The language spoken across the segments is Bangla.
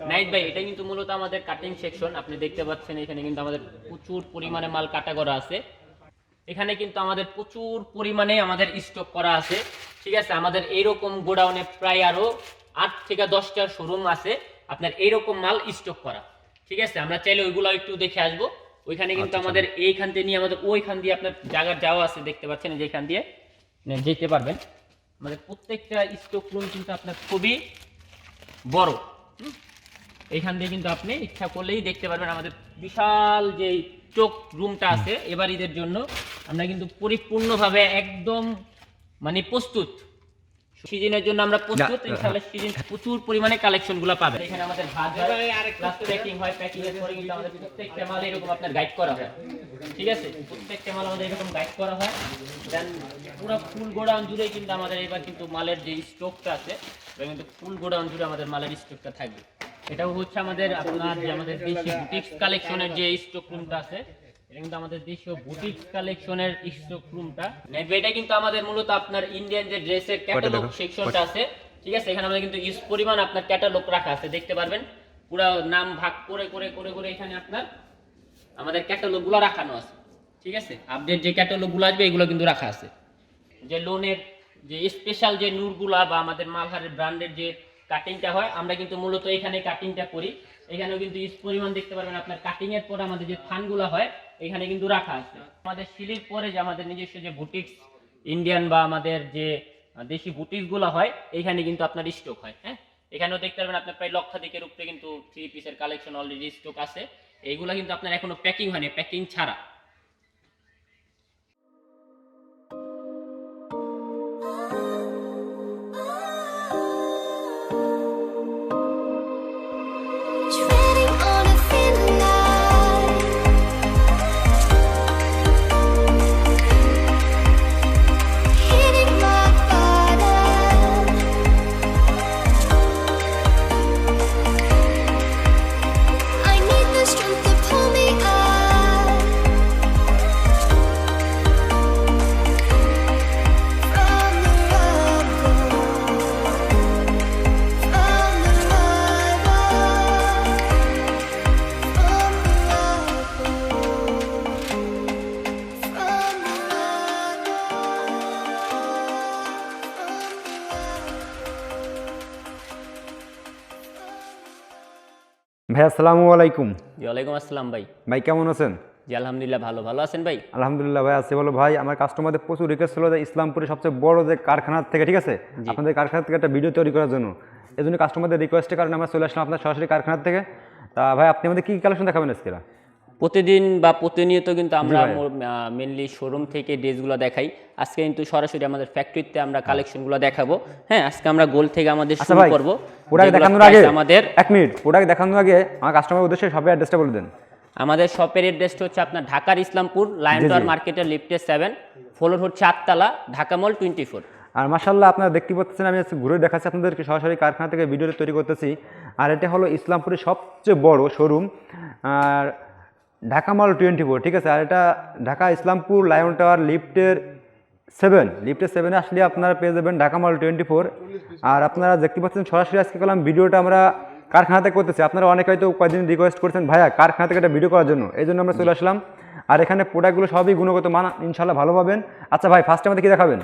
নাইট ভাই এটা কিন্তু মূলত আমাদের কাটিং সেকশন আপনি দেখতে পাচ্ছেন এখানে কিন্তু আমাদের প্রচুর পরিমাণে মাল কাটা করা আছে। এখানে কিন্তু আমাদের প্রচুর পরিমাণে আমাদের স্টক করা আছে। ঠিক আছে আমাদের এইরকম গোডাউনে প্রায় আরও আট থেকে দশটা শোরুম আছে। আপনার এইরকম মাল স্টক করা। ঠিক আছে আমরা চাইলে ওইগুলো একটু দেখে আসব। ওইখানে কিন্তু আমাদের এইখান থেকে নিয়ে আমাদের ওইখান দিয়ে আপনার জায়গার যাওয়া আছে দেখতে পাচ্ছেন যেখান দিয়ে। যেতে পারবেন। আমাদের প্রত্যেকটা স্টক রুম কিন্তু আপনার খুবই বড়। হুম? এইখান দিয়ে কিন্তু আপনি ইচ্ছা করলেই দেখতে পারবেন আমাদের বিশাল যে চোখ রুমটা আছে এবার ঈদের জন্য। আমরা কিন্তু পরিপূর্ণভাবে একদম মানে প্রস্তুত। সিজনের জন্য আমরা প্রস্তুত ইনশাআল্লাহ সিজন প্রচুর পরিমাণে কালেকশনগুলো পাবেন। এখানে আমাদের ভাজ হয় প্লাস প্যাকিং হয় প্যাকিং এর পরে কিন্তু আমাদের প্রত্যেকটা মাল এরকম আপনার গাইড করা হয়। ঠিক আছে? প্রত্যেকটা মাল আমাদের এরকম গাইড করা হয়। দেন পুরো ফুল গোডাউন জুড়ে কিন্তু আমাদের এবার কিন্তু মালের যে স্টকটা আছে এটা কিন্তু ফুল গোডাউন জুড়ে আমাদের মালের স্টকটা থাকবে। এটাও হচ্ছে আমাদের আপনার যে আমাদের দেশি বুটিক্স কালেকশনের যে স্টক রুমটা আছে এটা কিন্তু আমাদের দেশীয় বুটিক্স কালেকশনের স্টক রুমটা এটা কিন্তু আমাদের মূলত আপনার ইন্ডিয়ান যে ড্রেসের ক্যাটালগ সেকশনটা আছে ঠিক আছে? এখানে আমাদের কিন্তু ইউজ পরিমাণ আপনার ক্যাটালগ রাখা আছে দেখতে পারবেন? পুরো নাম ভাগ করে করে করে করে এখানে আপনার আমাদের ক্যাটালগগুলো রাখানো আছে ঠিক আছে? আপডেট যে ক্যাটালগগুলো আসবে এগুলো কিন্তু রাখা আছে। যে লোনের যে স্পেশাল যে নূরগুলা বা আমাদের মালহারের ব্র্যান্ডের যে কাটিংটা হয়, আমরা কিন্তু মূলত এখানে কাটিংটা করি। এখানেও কিন্তু পরিমাণ দেখতে পারবেন আপনার কাটিং এর পর আমাদের যে থানগুলো হয়, এখানে কিন্তু রাখা আছে। আমাদের সিলির পরে যে আমাদের নিজস্ব যে বুটিক্স ইন্ডিয়ান বা আমাদের যে দেশি বুটিক্সগুলো হয়, এখানে কিন্তু আপনার স্টক হয় হ্যাঁ? এখানেও দেখতে পারবেন আপনার প্রায় লক্ষাধিকের উপরে কিন্তু থ্রি পিসের কালেকশন অলরেডি স্টক আছে। এইগুলা কিন্তু আপনার এখনও প্যাকিং হয়নি প্যাকিং ছাড়া। ভাই আসসালামু আলাইকুম। ওয়ালাইকুম আসসালাম ভাই। ভাই কেমন আছেন? জি আলহামদুলিল্লাহ ভালো। ভালো আছেন ভাই? আলহামদুলিল্লাহ ভাই আছে বলো ভাই আমার কাস্টমারদের প্রচুর রিকোয়েস্ট ছিল যে ইসলামপুরের সবচেয়ে বড় যে কারখানার থেকে ঠিক আছে? আপনাদের কারখানা থেকে একটা ভিডিও তৈরি করার জন্য। এই জন্য কাস্টমারদের রিকোয়েস্টের কারণে আমরা চলে আসলাম আপনার সরাসরি কারখানার থেকে। তা ভাই আপনি আমাদের কী কালেকশন দেখাবেন আজকে? প্রতিদিন বা প্রতিনিয়ত কিন্তু আমরা। মেনলি শোরুম থেকে ড্রেসগুলো দেখাই। আজকে কিন্তু সরাসরি আমাদের ফ্যাক্টরিতে আমরা কালেকশনগুলো দেখাবো। হ্যাঁ আজকে আমরা গোল থেকে আমাদের আচ্ছা শুরু করব। প্রোডাক্ট দেখানোর আগে আমাদের এক মিনিট প্রোডাক্ট দেখানোর আগে আমার কাস্টমার উদ্দেশ্যে সবাই অ্যাড্রেসটা বলে দেন। আমাদের শপের অ্যাড্রেসটা হচ্ছে আপনার ঢাকার ইসলামপুর লায়ন। টাওয়ার মার্কেটের লিফটে সেভেন ফ্লোর হচ্ছে আটতলা ঢাকা মল টোয়েন্টি ফোর আর মাসাল্লাহ আপনারা দেখতে পাচ্ছেন আমি ঘুরে দেখাচ্ছি আপনাদেরকে সরাসরি কারখানা থেকে ভিডিওটা তৈরি করতেছি। আর এটা হলো ইসলামপুরের সবচেয়ে বড় শোরুম আর ঢাকা মল টোয়েন্টি ফোর ঠিক আছে? আর এটা ঢাকা ইসলামপুর লায়ন টাওয়ার লিফটের সেভেন লিফটের সেভেনে আসলে আপনারা পেয়ে যাবেন ঢাকা মল টোয়েন্টি ফোর আর আপনারা দেখতে পাচ্ছেন সরাসরি আজকে করলাম ভিডিওটা আমরা কারখানাতে করতেছি। আপনারা অনেকে হয়তো কয়েকদিন রিকোয়েস্ট করছেন ভাইয়া কারখানা থেকে একটা ভিডিও করার জন্য। এই জন্য আমরা চলে আসলাম। আর এখানে প্রোডাক্টগুলো সবই গুণগত মান ইনশাল্লাহ ভালো পাবেন। আচ্ছা ভাই ফার্স্টে আমাদের কি দেখাবেন?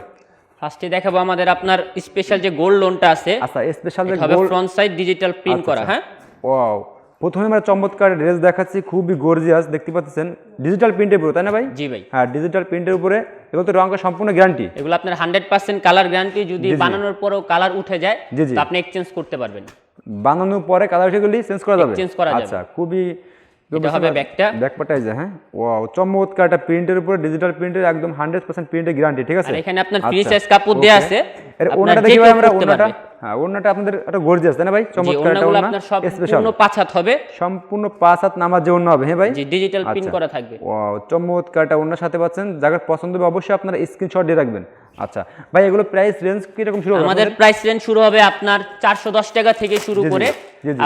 ফার্স্টে দেখাবো আমাদের আপনার স্পেশাল যে গোল্ড লোনটা আছে আচ্ছা স্পেশাল যে gold front side digital print করা হ্যাঁ? ওয়াও প্রথমে আমরা চমৎকার ড্রেস দেখাচ্ছি খুবই গর্জিয়াস দেখতে পাচ্ছেন? ডিজিটাল প্রিন্টের উপরে তাই না ভাই? জি ভাই। হ্যাঁ ডিজিটাল প্রিন্টের উপরে এগুলো তো রঙের সম্পূর্ণ গ্যারান্টি এগুলো আপনার হান্ড্রেড পার্সেন্ট কালার গ্যারান্টি যদি। বানানোর পরেও কালার উঠে যায় আপনি এক্সচেঞ্জ করতে পারবেন। বানানোর পরে কালার সেগুলি চেঞ্জ করা যাবে। চেঞ্জ করা যাবে। আচ্ছা খুবই হবে ব্যাগটা। ব্যাকপাটাই যায় হ্যাঁ? ওয়াও চমৎকার একটা প্রিন্টের উপরে ডিজিটাল প্রিন্টের একদম হান্ড্রেড পার্সেন্ট প্রিন্টের গ্যারান্টি ঠিক আছে? আর এখানে আপনার আচ্ছা, free কাপড় দেয়া আছে। এর ওনাটা দেখি ভাই আমরা ওনাটা হ্যাঁ ওনাটা আপনাদের একটা গর্জিয়াস তাই না ভাই? চমৎকার একটা ওনা আপনার সব স্পেশাল পূর্ণ পাঁচ হাত হবে। সম্পূর্ণ পাঁচ হাত নামার যে অন্য হবে হ্যাঁ ভাই? যে ডিজিটাল প্রিন্ট আচ্ছা। করা থাকবে। ওয়াও চমৎকারটা অন্যের সাথে পাচ্ছেন। যাদের পছন্দ হবে অবশ্যই আপনারা স্ক্রিনশট দিয়ে রাখবেন। আচ্ছা। ভাই এগুলো প্রাইস রেঞ্জ কীরকম শুরু হবে আমাদের প্রাইস রেঞ্জ শুরু হবে আপনার চারশো দশ টাকা থেকে শুরু করে।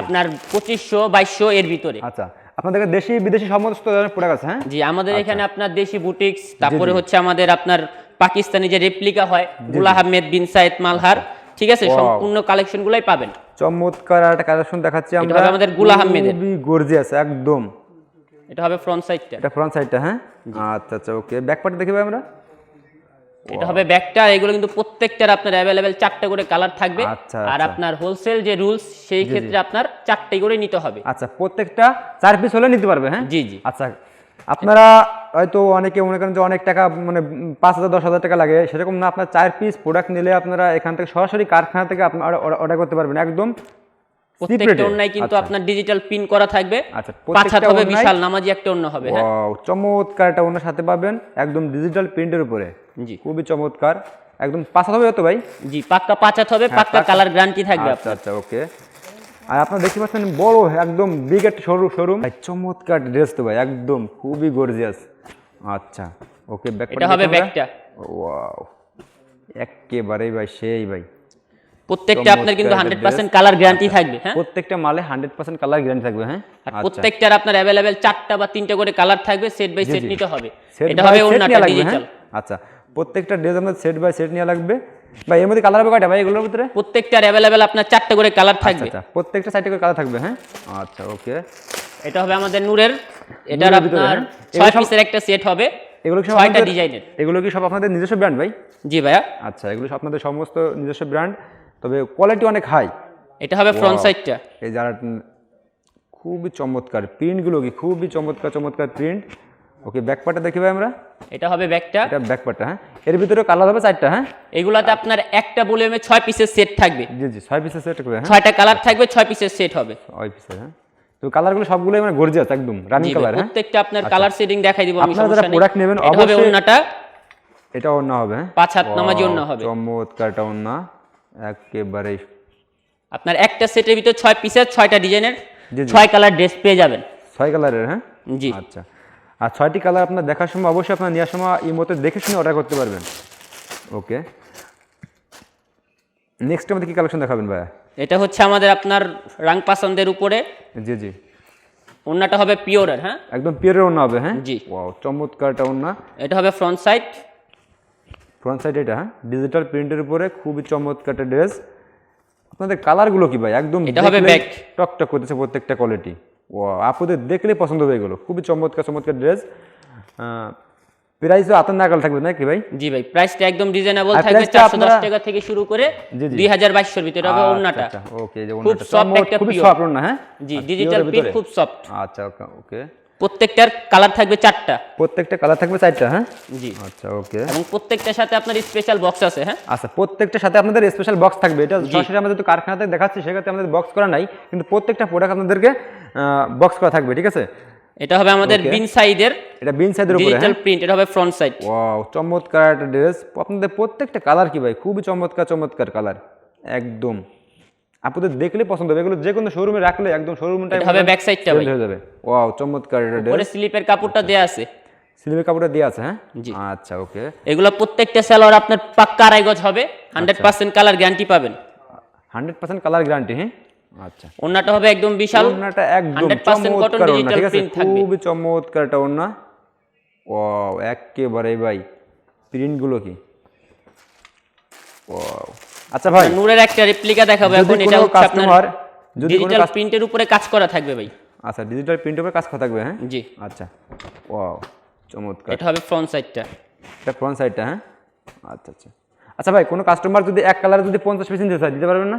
আপনার পঁচিশশো বাইশশো এর ভিতরে। আচ্ছা। আপনাদের দেশি বিদেশি সমস্ত ধরনের প্রোডাক্ট আছে হ্যাঁ? জি আমাদের আচ্ছা। এখানে আপনার দেশি বুটিক্স তারপরে হচ্ছে আমাদের আপনার পাকিস্তানি যে রেপ্লিকা হয়গুলা আহমেদ বিন সাইদ মালহার ঠিক আছে? সম্পূর্ণ কালেকশন গুলাই পাবেন। চমৎকার একটা কালেকশন দেখাচ্ছি আমরা। আমাদেরগুলা আহমেদের। খুবই আছে একদম। এটা হবে ফ্রন্ট সাইডটা এটা ফ্রন্ট সাইডটা হ্যাঁ? আচ্ছা আচ্ছা ওকে ব্যাক পার্ট দেখি আমরা? এটা হবে ব্যাগটা এগুলো কিন্তু প্রত্যেকটার আপনার অ্যাভেলেবেল চারটে করে কালার থাকবে। আচ্ছা, আর আচ্ছা। আপনার হোলসেল যে রুলস সেই ক্ষেত্রে আপনার চারটে করে নিতে হবে। আচ্ছা প্রত্যেকটা চার পিস হলে নিতে পারবে হ্যাঁ? জি জি। আচ্ছা আপনারা হয়তো অনেকে মনে করেন যে অনেক টাকা মানে পাঁচ হাজার দশ হাজার টাকা লাগে সেরকম না আপনার চার পিস প্রোডাক্ট নিলে আপনারা এখান থেকে সরাসরি কারখানা থেকে আপনারা অর্ডার করতে পারবেন। একদম প্রত্যেকটা অন্যায় কিন্তু আচ্ছা। আপনার ডিজিটাল পিন করা থাকবে। আচ্ছা, পাঁচ হাত হবে বিশাল নামাজি একটা অন্য হবে হ্যাঁ। চমৎকার একটা ওনার সাথে পাবেন একদম ডিজিটাল প্রিন্টের উপরে। জি। খুবই চমৎকার। একদম পাঁচ হাত হবে তো ভাই? জি পাক্কা পাঁচ হাত হবে পাক্কা পাক্কা- কালার গ্যারান্টি থাকবে আচ্ছা আচ্ছা ওকে আর আপনারা দেখতে পাচ্ছেন বড় একদম বিগ একটা শোরুম শোরুম চমৎকার ড্রেস তো ভাই একদম খুবই গর্জিয়াস আচ্ছা ওকে ব্যাক এটা হবে ব্যাগটা ওয়াও একেবারেই ভাই সেই ভাই। প্রত্যেকটা আপনার কিন্তু চমৎকার হান্ড্রেড একটা পার্সেন্ট কালার গ্যারান্টি থাকবে হ্যাঁ? প্রত্যেকটা মালে হান্ড্রেড পার্সেন্ট কালার গ্যারান্টি থাকবে হ্যাঁ? আর আচ্ছা। প্রত্যেকটার আপনার অ্যাভেলেবেল চারটা বা তিনটা করে কালার থাকবে সেট বাই সেট নিতে হবে। এটা হবে লাগবে, ডিজিটাল হ্যাঁ? আচ্ছা। প্রত্যেকটা ড্রেস আপনার সেট বাই সেট নেওয়া লাগবে। ভাই এর মধ্যে কালার হবে কয়টা ভাই এগুলোর ভিতরে? প্রত্যেকটার অ্যাভেলেবেল আপনার চারটা করে কালার আচ্ছা থাকবে। আচ্ছা। প্রত্যেকটা সাইডে করে কালার থাকবে হ্যাঁ? আচ্ছা ওকে। এটা হবে আমাদের নূরের এটার আপনার হ্যাঁ? ছয় পিসের একটা সেট হবে এগুলো কি সব ছয়টা ডিজাইনের এগুলো কি সব আপনাদের নিজস্ব ব্র্যান্ড ভাই? জি ভাইয়া। আচ্ছা এগুলো সব আপনাদের সমস্ত নিজস্ব ব্র্যান্ড তবে কোয়ালিটি অনেক হাই এটা হবে ফ্রন্ট সাইডটা এই যারা খুবই চমৎকার প্রিন্টগুলো কি খুবই চমৎকার চমৎকার প্রিন্ট ওকে ব্যাক পার্টটা দেখি ভাই আমরা। এটা হবে ব্যাকটা এটা ব্যাক পার্টটা হ্যাঁ। এর ভিতরে কালার হবে চারটা হ্যাঁ। এগুলাতে আপনার একটা ভলিউমে ছয় পিসের সেট থাকবে। জি জি ছয় পিসের সেট করবে হ্যাঁ। ছয়টা কালার থাকবে ছয় পিসের সেট হবে। ছয় পিসের হ্যাঁ। তো কালারগুলো সবগুলোই মানে গর্জিয়াস একদম রানিং কালার হ্যাঁ। প্রত্যেকটা আপনার কালার সেটিং দেখাই দিব আমি আপনারা যারা সমস্যা নেবেন, অবশ্যই- ওন্নাটা এটা অন্য হবে হ্যাঁ। পাঁচ হাত নামাজি ওন্না হবে। চমৎকারটা অন্য একেবারে আপনার একটা সেটের ভিতরে ছয় পিসের ছয়টা ডিজাইনের। ছয় কালার ড্রেস পেয়ে যাবেন। ছয় কালারের হ্যাঁ? জি। আচ্ছা। আর ছয়টি কালার আপনার দেখার সময় অবশ্যই আপনার নেওয়ার সময় এই মতো দেখে শুনে অর্ডার করতে পারবেন। ওকে নেক্সট আমাদের কি কালেকশন দেখাবেন ভাইয়া? এটা হচ্ছে আমাদের আপনার রাং পাসন্দের উপরে। জি জি। ওন্নাটা হবে পিওরের হ্যাঁ? একদম পিওরের অন্য হবে হ্যাঁ? জি। ওয়াও চমৎকারটা অন্য এটা হবে ফ্রন্ট সাইড ফ্রন্ট সাইড এটা হ্যাঁ? ডিজিটাল প্রিন্টের উপরে খুবই চমৎকার একটা ড্রেস আপনাদের কালারগুলো কি ভাই? একদম এটা হবে back। টকটক করতেছে প্রত্যেকটা কোয়ালিটি ও আপুদের দেখলেই পছন্দ হয়ে গেলো। খুবই চমৎকার চমৎকার ড্রেস প্রাইসও আতন নাগাল থাকবে নাকি ভাই? জি ভাই প্রাইসটা একদম রিজনেবল থাকবে price টা চারশো দশ আপনারা- টাকা থেকে শুরু করে জি, জি। দুই হাজার বাইশশোর ভিতরে হবে ওন্নাটা ওকে যে ওন্নাটা soft চমৎ- একটা pure। সফট ওন্না হ্যাঁ? জি ডিজিটাল প্রিন্ট খুব সফট আচ্ছা ওকে। প্রত্যেকটার কালার থাকবে চারটা। প্রত্যেকটা কালার থাকবে চারটা হ্যাঁ? জি। আচ্ছা ওকে এবং প্রত্যেকটার সাথে আপনার স্পেশাল বক্স আছে হ্যাঁ? আচ্ছা প্রত্যেকটার সাথে আপনাদের স্পেশাল বক্স থাকবে। এটা সরাসরি আমাদের তো কারখানাতে দেখাচ্ছি সেক্ষেত্রে আমাদের বক্স করা নাই কিন্তু প্রত্যেকটা প্রোডাক্ট আপনাদেরকে বক্স করা থাকবে ঠিক আছে? এটা হবে আমাদের বিন সাইডের এটা বিন সাইডের উপরে ডিজিটাল হ্যাঁ? প্রিন্ট এটা হবে ফ্রন্ট সাইড ওয়াও চমৎকার একটা ড্রেস আপনাদের প্রত্যেকটা কালার কি ভাই? খুবই চমৎকার চমৎকার কালার একদম। আপনাদের দেখলে পছন্দ হবে। এগুলো যে কোনো শোরুমে রাখলে একদম শোরুমটা এটা হবে back side টা ভাই। হয়ে যাবে। ওয়াও চমৎকার একটা পরে ড্রেস স্লিপের কাপড়টা দেয়া আছে। সিলিপের কাপড়টা দেওয়া আছে হ্যাঁ? জি। আচ্ছা ওকে এগুলো প্রত্যেকটা সেলার আপনার পাক্কা আড়াই গজ হবে। হান্ড্রেড পার্সেন্ট কালার গ্যারান্টি পাবেন। হান্ড্রেড পার্সেন্ট কালার গ্যারান্টি হ্যাঁ? আচ্ছা। ওন্নাটা হবে একদম বিশাল। ওড়নাটা একদম 100% cotton চমৎকার ওড়না digital ঠিক আছে? থাকবে। খুবই চমৎকার একটা ওড়না ওয়াও একেবারে ভাই প্রিন্টগুলো কি? ওয়াও আচ্ছা ভাই নূরের একটা রেপ্লিকা দেখাবো এখন এটা হচ্ছে আপনার ডিজিটাল প্রিন্টের উপরে কাজ করা থাকবে ভাই। আচ্ছা ডিজিটাল প্রিন্টের উপরে কাজ করা থাকবে হ্যাঁ? জি। আচ্ছা ওয়াও চমৎকার। এটা হবে ফ্রন্ট সাইডটা এটা ফ্রন্ট সাইডটা হ্যাঁ? আচ্ছা আচ্ছা। আচ্ছা ভাই কোনো কাস্টমার যদি এক কালার যদি পঞ্চাশ পিস নিতে চায় দিতে পারবেন না?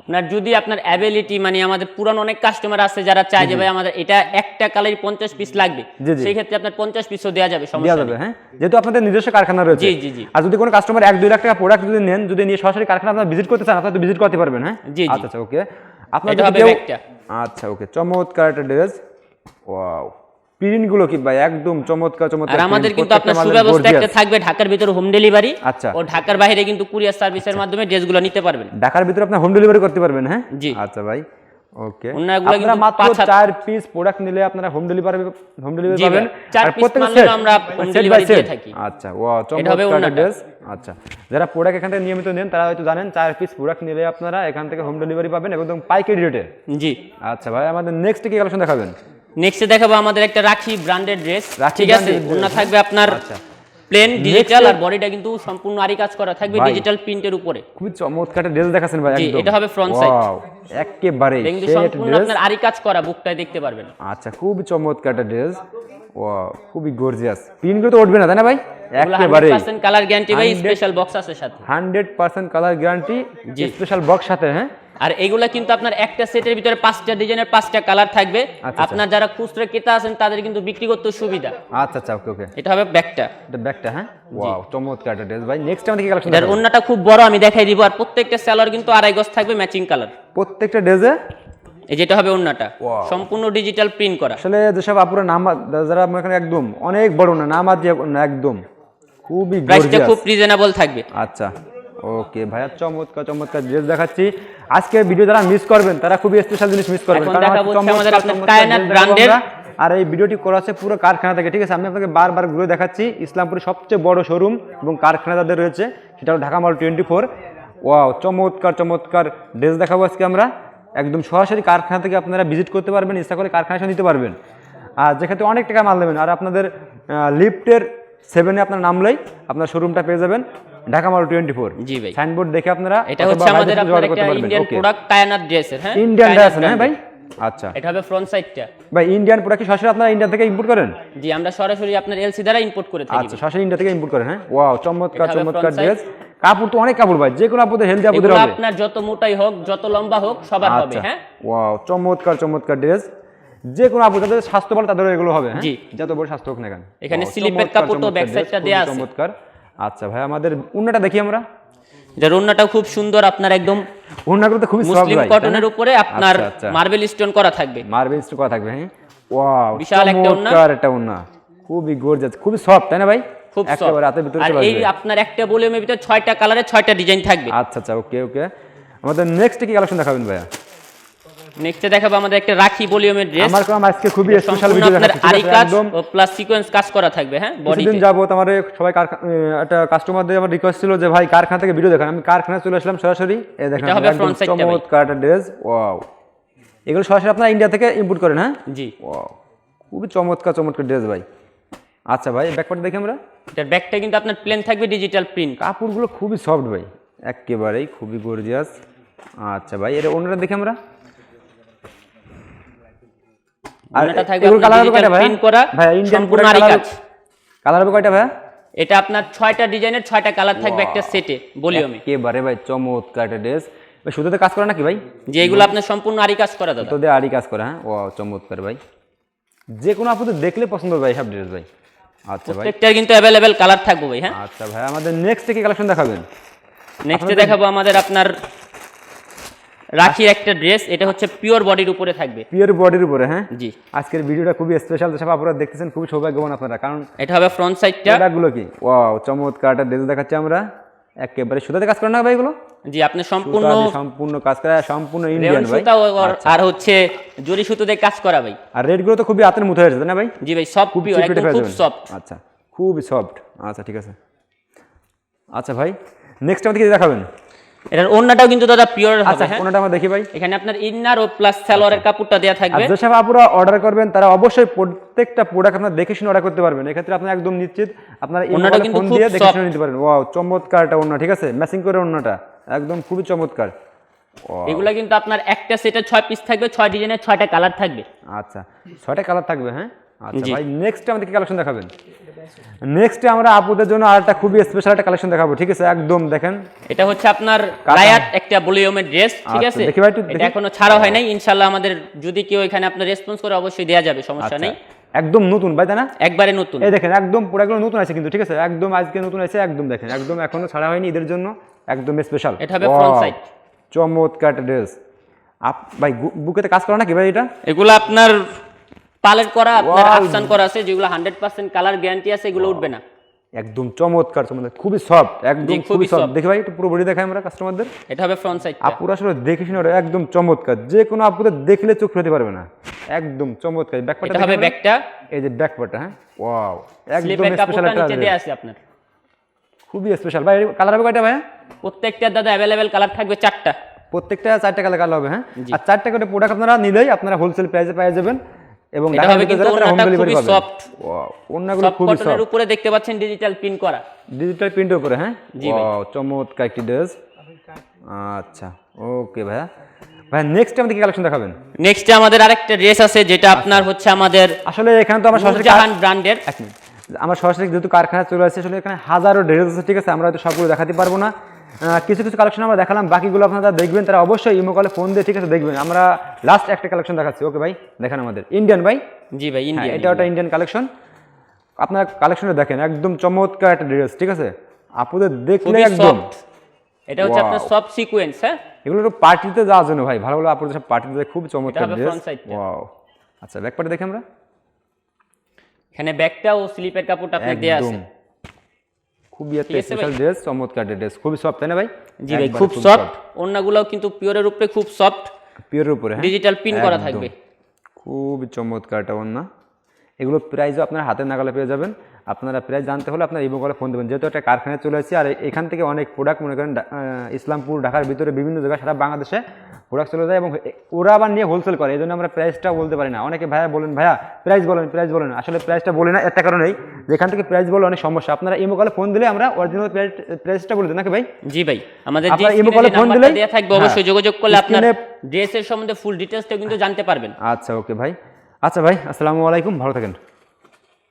আপনার যদি আপনার অ্যাবিলিটি মানে আমাদের পুরানো অনেক কাস্টমার আছে যারা চায় যে ভাই আমাদের এটা একটা কালারই পঞ্চাশ পিস লাগবে। সেই ক্ষেত্রে আপনার পঞ্চাশ পিসও দেওয়া যাবে দেওয়া যাবে হ্যাঁ? যেহেতু আপনাদের নিজস্ব কারখানা রয়েছে। জি, জি, জি। আর যদি কোনো কাস্টমার এক দুই লাখ টাকা প্রোডাক্ট যদি নেন যদি নিয়ে সরাসরি কারখানা আপনারা ভিজিট করতে চান আপনারা তো ভিজিট করতে পারবেন হ্যাঁ? জি। আচ্ছা আচ্ছা ওকে আপনার কেউ ব্যাগটা। আচ্ছা ওকে চমৎকার একটা ড্রেস ওয়াও প্রিন্টগুলো কি ভাই? একদম চমৎকার চমৎকার আর আমাদের কিন্তু আপনার সুব্যবস্থা একটা থাকবে ঢাকার ভিতরে হোম ডেলিভারি আচ্ছা। ও ঢাকার বাইরে কিন্তু কুরিয়ার সার্ভিসের মাধ্যমে ড্রেসগুলো নিতে পারবেন। ঢাকার ভিতরে আপনি হোম ডেলিভারি করতে পারবেন হ্যাঁ? জি। আচ্ছা ভাই ওকে আপনারা মাত্র পাঁচ হাত- চার পিস প্রোডাক্ট নিলে আপনারা হোম ডেলিভারি হোম ডেলিভারি পাবেন। আর set, আমরা by delivery দিয়ে থাকি। আচ্ছা ওয়াও চমৎকার ড্রেস আচ্ছা যারা প্রোডাক্ট এখান থেকে নিয়মিত নেন তারা হয়তো জানেন চার পিস প্রোডাক্ট নিলে আপনারা এখান থেকে হোম ডেলিভারি পাবেন একদম পাইকারি রেটে জি। আচ্ছা ভাই আমাদের নেক্সট কি কালেকশন দেখাবেন? নেক্সটে দেখাবো আমাদের একটা রাখি ব্র্যান্ডেড ড্রেস ঠিক আছে? ওনা? থাকবে আপনার আচ্ছা। প্লেন ডিজিটাল আর বডিটা কিন্তু সম্পূর্ণ আরি কাজ করা থাকবে ডিজিটাল প্রিন্টের উপরে। খুব চমৎকার একটা ড্রেস দেখাচ্ছেন ভাই একদম। এটা হবে side। Wow, একেবারে কিন্তু সম্পূর্ণ আপনার আরি কাজ করা বুকটায় দেখতে পারবেন। আচ্ছা খুব চমৎকার একটা ড্রেস ওয়াও খুবই গর্জিয়াস পিনগুলো তো উঠবে না তাই না ভাই? একেবারে 100% কালার গ্যারান্টি ভাই স্পেশাল বক্স আছে সাথে। Hundred percent colour guarantee. Special box সাথে হ্যাঁ? আর এগুলা কিন্তু আপনার একটা সেটের ভিতরে পাঁচটা ডিজাইনের পাঁচটা কালার থাকবে। আচ্ছা। আপনার যারা খুচরা ক্রেতা আছেন তাদের কিন্তু বিক্রি করতে সুবিধা। আচ্ছা আচ্ছা ওকে ওকে। এটা হবে ব্যাগটা। এটা ব্যাগটা হ্যাঁ? ওয়াও চমৎকার একটা ড্রেস। ভাই নেক্সট আমাদের কি কালেকশন এটার অন্যটা খুব বড় আমি দেখাই দিব। আর প্রত্যেকটা সেলার কিন্তু আড়াই গজ থাকবে ম্যাচিং কালার প্রত্যেকটা ড্রেসে? এই যেটা হবে অন্যটা সম্পূর্ণ ডিজিটাল প্রিন্ট করা। আসলে যেসব আপুরা নাম যারা করেন একদম অনেক বড় না নাম না একদম। খুবই প্রাইসটা খুব রিজনেবল থাকবে। আচ্ছা। ওকে ভাইয়া চমৎকার চমৎকার ড্রেস দেখাচ্ছি। আজকে ভিডিও যারা মিস করবেন তারা খুবই স্পেশাল জিনিস মিস করবেন। আর এই ভিডিওটি করা আছে পুরো কারখানা থেকে ঠিক আছে? আমি আপনাকে বারবার ঘুরে দেখাচ্ছি ইসলামপুরের সবচেয়ে বড় শোরুম এবং কারখানা যাদের রয়েছে সেটা হলো Dhaka mall twenty four wow চমৎকার চমৎকার ড্রেস দেখাবো আজকে আমরা। একদম সরাসরি কারখানা থেকে আপনারা ভিজিট করতে পারবেন ইচ্ছা করে কারখানা নিতে পারবেন। আর যেক্ষেত্রে অনেক টাকা মাল দেবেন আর আপনাদের লিফটের সেভেনে আপনার নামলেই আপনার শোরুমটা পেয়ে যাবেন। ঢাকা মল টোয়েন্টি ফোর জি ভাই। সাইনবোর্ড দেখে আপনারা এটা হচ্ছে আমাদের আপনার একটা ইন্ডিয়ান প্রোডাক্ট ড্রেসের হ্যাঁ? ইন্ডিয়ান ড্রেস হ্যাঁ ভাই? আচ্ছা। এটা হবে ফ্রন্ট সাইডটা ভাই ইন্ডিয়ান প্রোডাক্ট কি সরাসরি আপনারা ইন্ডিয়া থেকে ইম্পোর্ট করেন? জি আমরা সরাসরি আপনার এলসি দ্বারা ইম্পোর্ট করে থাকি। আচ্ছা সরাসরি ইন্ডিয়া থেকে ইম্পোর্ট করেন হ্যাঁ? ওয়াও চমৎকার চমৎকার ড্রেস কাপড় তো অনেক কাপড় ভাই যে কোনো আপুদের হেলদি হবে। আপনার যত মোটাই হোক যত লম্বা হোক সবার হবে আচ্ছা। হ্যাঁ? ওয়াও চমৎকার চমৎকার ড্রেস যে কোনো আপু যাদের স্বাস্থ্য ভালো তাদের এগুলো হবে হ্যাঁ? যত বড় স্বাস্থ্য হোক না কেন। এখানে স্লিপের কাপড় তো চমৎকার back dress, side টা খুবই দেয়া আছে। চমৎকার। আচ্ছা ভাই আমাদের উন্নাটা দেখি আমরা। যার ওড়নাটাও খুব সুন্দর আপনার একদম উন্নাগুলো তো খুবই সফট মুসলিম ভাই কটনের উপরে আপনার আচ্ছা, আচ্ছা। মার্বেল স্টোন করা থাকবে। মার্বেল স্টোর করা থাকবে হ্যাঁ? ওয়াও বিশাল একটা। চমৎকার একটা উন্না। খুবই গর্জিয়াস খুবই সফট তাই না ভাই? খুব। একেবারে হাতের ভিতরে চলে এই আপনার একটা ভলিউমের ভিতরে ছয়টা কালারে ছয়টা ডিজাইন থাকবে। আচ্ছা আচ্ছা ওকে ওকে আমাদের নেক্সট কি কালেকশন দেখাবেন ভাইয়া? নেক্সটে দেখাবো আমাদের একটা রাখি ভলিউমের ড্রেস আমার কাছে আজকে খুবই স্পেশাল ভিডিও দেখাচ্ছি। আরি কাজ ও প্লাস সিকোয়েন্স কাজ করা থাকবে হ্যাঁ কিছুদিন বডিতে যাবত আমার সবাই কারখানা একটা কাস্টমারদের আমার রিকোয়েস্ট ছিল যে ভাই কারখানা থেকে ভিডিও দেখান। আমি কারখানায় চলে আসলাম সরাসরি। এই দেখেন এটা হবে front side চমৎকার একটা ড্রেস ওয়াও এগুলো সরাসরি আপনারা ইন্ডিয়া থেকে ইম্পোর্ট করেন হ্যাঁ? জি। ওয়াও খুবই চমৎকার চমৎকার ড্রেস ভাই। আচ্ছা ভাই ব্যাকপার্ট দেখি আমরা। এটার ব্যাগটা কিন্তু আপনার প্লেন থাকবে ডিজিটাল প্রিন্ট কাপড়গুলো খুবই সফট ভাই। একেবারেই খুবই গর্জিয়াস আচ্ছা ভাই এটা অন্যটা দেখি আমরা। আর থাকবে এগুলো আপনার কালার হবে কয়টা ভাই print করা ভাই ইন্ডিয়ান সম্পূর্ণ পুরো কাজ। কালার হবে কয়টা ভাই এটা আপনার ছয়টা ডিজাইনের ছয়টা কালার থাকবে একটা সেটে ভলিউমে একেবারে ভাই চমৎকার একটা ড্রেস ভাই সুতোতে কাজ করে নাকি ভাই? যে এগুলো আপনার সম্পূর্ণ আরি কাজ করা দাদা। তো দিয়ে আরই কাজ করে হ্যাঁ? ও চমৎকার ভাই। যে কোনো আপু দেখলে পছন্দ ভাই সব ড্রেস ভাই। আচ্ছা ভাই। প্রত্যেকটার কিন্তু অ্যাভেলেবেল কালার থাকবে ভাই হ্যাঁ? আচ্ছা ভাই আমাদের নেক্সট কি কালেকশন দেখাবেন? নেক্সটে দেখাবো আমাদের আপনার রাখির একটা ড্রেস এটা হচ্ছে পিওর বডির উপরে থাকবে। পিওর বডির উপরে হ্যাঁ? জি। আজকের ভিডিওটা খুবই স্পেশাল যেসব আপনারা দেখতেছেন খুবই সৌভাগ্যবান আপনারা কারণ এটা হবে ফ্রন্ট সাইডটা প্রোডাক্টগুলো কি? ওয়াও চমৎকার একটা ড্রেস দেখাচ্ছি আমরা। একেবারে সুতাতে কাজ করে না ভাই এগুলো? জি আপনি সম্পূর্ণ সম্পূর্ণ কাজ করা সম্পূর্ণ ইন্ডিয়ান ভাই। সুতা ও- আর- হচ্ছে জরি সুতো দিয়ে কাজ করা ভাই। আর রেডগুলো তো খুবই হাতের মুঠো হয়ে তাই না ভাই? জি ভাই সব খুবই একদম খুব সফট আচ্ছা খুবই সফট আচ্ছা ঠিক আছে। আচ্ছা ভাই নেক্সট আমাদের কি দেখাবেন? এটার ওন্নাটাও কিন্তু দাদা পিওর হবে আচ্ছা হ্যাঁ? কোনটা আমরা দেখি ভাই। এখানে আপনার ইন্নার ও প্লাস সালোয়ারের কাপড়টা দেওয়া আর থাকবে যেসব আপুরা অর্ডার করবেন তারা অবশ্যই প্রত্যেকটা প্রোডাক্ট আপনার দেখে শুনে অর্ডার করতে পারবেন। এক্ষেত্রে আপনি একদম নিশ্চিত আপনার ওড়নাটা কিন্তু ফোন খুব দিয়ে দেখে শুনে নিতে পারেন ওয়াও চমৎকার একটা ওড়না ঠিক আছে? ম্যাচিং করে ওড়নাটা। একদম খুবই চমৎকার। এগুলা কিন্তু আপনার একটা সেটে ছয় পিস থাকবে ছয় ডিজাইনের ছয়টা কালার থাকবে। আচ্ছা ছয়টা কালার থাকবে হ্যাঁ? আচ্ছা ভাই নেক্সট আমাদের কি কালেকশন দেখাবেন। নেক্সটে আমরা আপুদের জন্য আর একটা খুবই স্পেশাল একটা কালেকশন দেখাবো ঠিক আছে? একদম দেখেন। এটা হচ্ছে আপনার। রায়াত একটা ভলিউমের ড্রেস ঠিক আচ্ছা, আছে? দেখি ভাই এটা এখনও ছাড়া হয় নাই ইনশাআল্লাহ আমাদের যদি কেউ এখানে আপনার রেসপন্স করে অবশ্যই দেওয়া যাবে সমস্যা আচ্ছা নেই। একদম নতুন ভাই তাই না? একবারে নতুন। এই দেখেন একদম পুরাগুলো নতুন আছে কিন্তু ঠিক আছে? একদম আজকে নতুন আছে একদম দেখেন একদম এখনও ছাড়া হয়নি এদের জন্য একদম স্পেশাল এটা হবে front side। চমৎকার ড্রেস আপ ভাই বুকেতে কাজ করা নাকি ভাই এটা? এগুলো আপনার পালের করা আপনার. আফসান করা আছে যেগুলো হান্ড্রেড পার্সেন্ট কালার গ্যারান্টি আছে এগুলো উঠবে না। একদম চমৎকার চমৎকার খুবই সফট একদম খুবই সফট। দেখি ভাই একটু পুরো বডি দেখাই আমরা কাস্টমারদের এটা হবে ফ্রন্ট সাইড আপুরা আসলে দেখে শুনে ওরা একদম চমৎকার। যে কোনো আপুদের দেখলে চোখ ফেলতে পারবে না। একদম চমৎকার। এটা হবে ব্যাগটা এই যে ব্যাকপার্টটা হ্যাঁ? ওয়াও একদম স্পেশাল একটা নিচে আছে আপনার। খুবই স্পেশাল ভাই কালার হবে কয়টা ভাই? প্রত্যেকটা দাদা অ্যাভেলেবেল কালার থাকবে চারটা। প্রত্যেকটা চারটা কালার কালার হবে হ্যাঁ? আর চারটা করে প্রোডাক্ট আপনারা নিলেই আপনারা হোলসেল প্রাইসে পেয়ে যাবেন। এবং এটা হবে কিন্তু ডেলিভারি খুবই soft। Wow, ওড়নাগুলো সফট খুবই কটনের উপরে দেখতে পাচ্ছেন ডিজিটাল পিন করা। ডিজিটাল প্রিন্টের উপরে হ্যাঁ। Wow, চমৎকার একটি ড্রেস আচ্ছা ওকে ভাইয়া। ভাই নেক্সট আমাদের কি কালেকশন দেখাবেন? নেক্সটে আমাদের আরেকটা ড্রেস আছে যেটা আপনার হচ্ছে আমাদের আসলে এখানে তো আমরা সরাসরি নূরজাহান ব্র্যান্ডের। এক মিনিট। আমরা সরাসরি যেহেতু কারখানা চলে আসছে আসলে এখানে হাজারো ড্রেস আছে ঠিক আছে? আমরা হয়তো সবগুলো দেখাতে পারব না। কিছু কিছু কালেকশন আমরা দেখালাম বাকিগুলো আপনারা দেখবেন তারা অবশ্যই ইমো কলে ফোন দিয়ে ঠিক আছে দেখবেন। আমরা লাস্ট একটা কালেকশন দেখাচ্ছি। ওকে ভাই দেখেন আমাদের। ইন্ডিয়ান ভাই? জি ভাই হ্যাঁ ইন্ডিয়া এটা ওটা ইন্ডিয়ান কালেকশন আপনারা কালেকশনে দেখেন একদম চমৎকার একটা ড্রেস ঠিক আছে? আপুদের দেখলে একদম। এটা হচ্ছে আপনার সব সিকোয়েন্স হ্যাঁ? এগুলো একটু পার্টিতে যাওয়ার জন্য ভাই ভালো ভালো আপুদের সব পার্টিতে খুব চমৎকার ড্রেস। ওয়াও আচ্ছা ব্যাক পার্টি দেখি আমরা। এখানে ব্যাগটা ও স্লিপের কাপড়টা আপনার দেয়া আছে। খুবই একটা স্পেশাল ড্রেস চমৎকার ড্রেস খুবই সফট তাই না ভাই? জি ভাই খুব সফট ওড়নাগুলোও কিন্তু পিওরের উপরে খুব সফট পিওরের উপরে হ্যাঁ? ডিজিটাল পিন করা। থাকবে। খুব চমৎকার একটা ওড়না। এগুলো প্রাইসও আপনার হাতের নাগালে পেয়ে যাবেন। আপনারা প্রাইস জানতে হলে আপনার ইমো কলে ফোন দেবেন। যেহেতু একটা কারখানায় চলে আসছে আর এখান থেকে অনেক প্রোডাক্ট মনে করেন ইসলামপুর ঢাকার ভিতরে বিভিন্ন জায়গায় সারা বাংলাদেশে প্রোডাক্ট চলে যায় এবং ওরা আবার নিয়ে হোলসেল করে। এই জন্য আমরা প্রাইসটাও বলতে পারি না। অনেকে ভাইয়া বলেন ভাইয়া প্রাইস বলেন প্রাইস বলেন। আসলে প্রাইসটা বলি না একটা কারণেই। যেখান থেকে প্রাইস বলে অনেক সমস্যা। আপনারা ইমো কলে ফোন দিলে আমরা অরিজিনাল প্রাইসটা বলে দিই নাকি ভাই? জি ভাই আমাদের ইমো কলে ফোন দেয়া থাকবে হ্যাঁ। অবশ্যই যোগাযোগ করলে আপনার ড্রেসের সম্বন্ধে ফুল ডিটেইলসটা কিন্তু জানতে পারবেন। আচ্ছা ওকে ভাই। আচ্ছা ভাই আসসালামু আলাইকুম ভালো থাকেন।